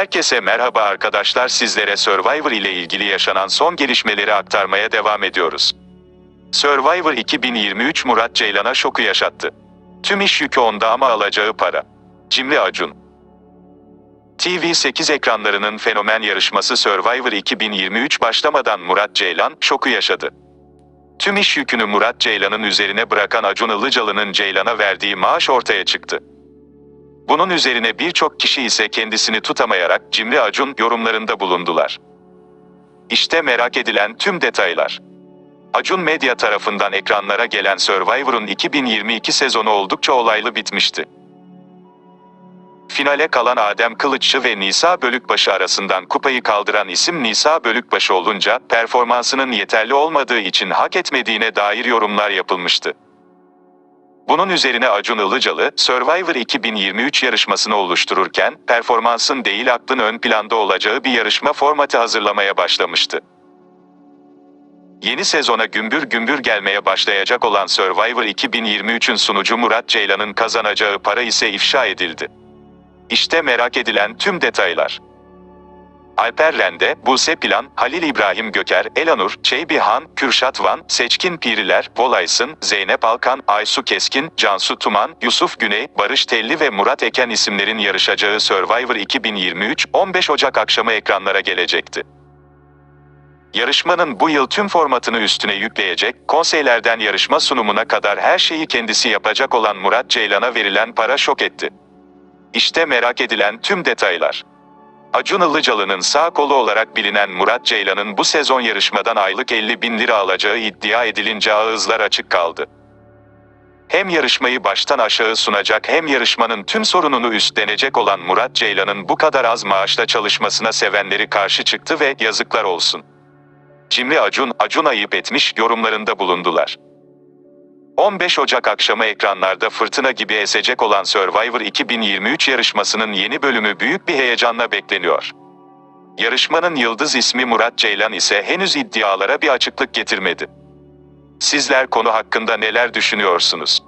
Herkese merhaba arkadaşlar sizlere Survivor ile ilgili yaşanan son gelişmeleri aktarmaya devam ediyoruz. Survivor 2023 Murat Ceylan'a şoku yaşattı. Tüm iş yükü onda ama alacağı para. Cimri Acun TV8 ekranlarının fenomen yarışması Survivor 2023 başlamadan Murat Ceylan şoku yaşadı. Tüm iş yükünü Murat Ceylan'ın üzerine bırakan Acun Ilıcalı'nın Ceylan'a verdiği maaş ortaya çıktı. Bunun üzerine birçok kişi ise kendisini tutamayarak Cimri Acun yorumlarında bulundular. İşte merak edilen tüm detaylar. Acun Medya tarafından ekranlara gelen Survivor'un 2022 sezonu oldukça olaylı bitmişti. Finale kalan Adem Kılıççı ve Nisa Bölükbaşı arasından kupayı kaldıran isim Nisa Bölükbaşı olunca performansının yeterli olmadığı için hak etmediğine dair yorumlar yapılmıştı. Bunun üzerine Acun Ilıcalı, Survivor 2023 yarışmasını oluştururken, performansın değil aklın ön planda olacağı bir yarışma formatı hazırlamaya başlamıştı. Yeni sezona gümbür gümbür gelmeye başlayacak olan Survivor 2023'ün sunucu Murat Ceylan'ın kazanacağı para ise ifşa edildi. İşte merak edilen tüm detaylar. Alper Rende, Buse Plan, Halil İbrahim Göker, Elanur, Çeybihan, Kürşat Van, Seçkin Piriler, Volaysın, Zeynep Alkan, Aysu Keskin, Cansu Tuman, Yusuf Güney, Barış Telli ve Murat Eken isimlerin yarışacağı Survivor 2023, 15 Ocak akşamı ekranlara gelecekti. Yarışmanın bu yıl tüm formatını üstüne yükleyecek, konseylerden yarışma sunumuna kadar her şeyi kendisi yapacak olan Murat Ceylan'a verilen para şok etti. İşte merak edilen tüm detaylar. Acun Ilıcalı'nın sağ kolu olarak bilinen Murat Ceylan'ın bu sezon yarışmadan aylık 50 bin lira alacağı iddia edilince ağızlar açık kaldı. Hem yarışmayı baştan aşağı sunacak hem yarışmanın tüm sorununu üstlenecek olan Murat Ceylan'ın bu kadar az maaşla çalışmasına sevenleri karşı çıktı ve yazıklar olsun. Cimri Acun, Acun ayıp etmiş yorumlarında bulundular. 15 Ocak akşamı ekranlarda fırtına gibi esecek olan Survivor 2023 yarışmasının yeni bölümü büyük bir heyecanla bekleniyor. Yarışmanın yıldız ismi Murat Ceylan ise henüz iddialara bir açıklık getirmedi. Sizler konu hakkında neler düşünüyorsunuz?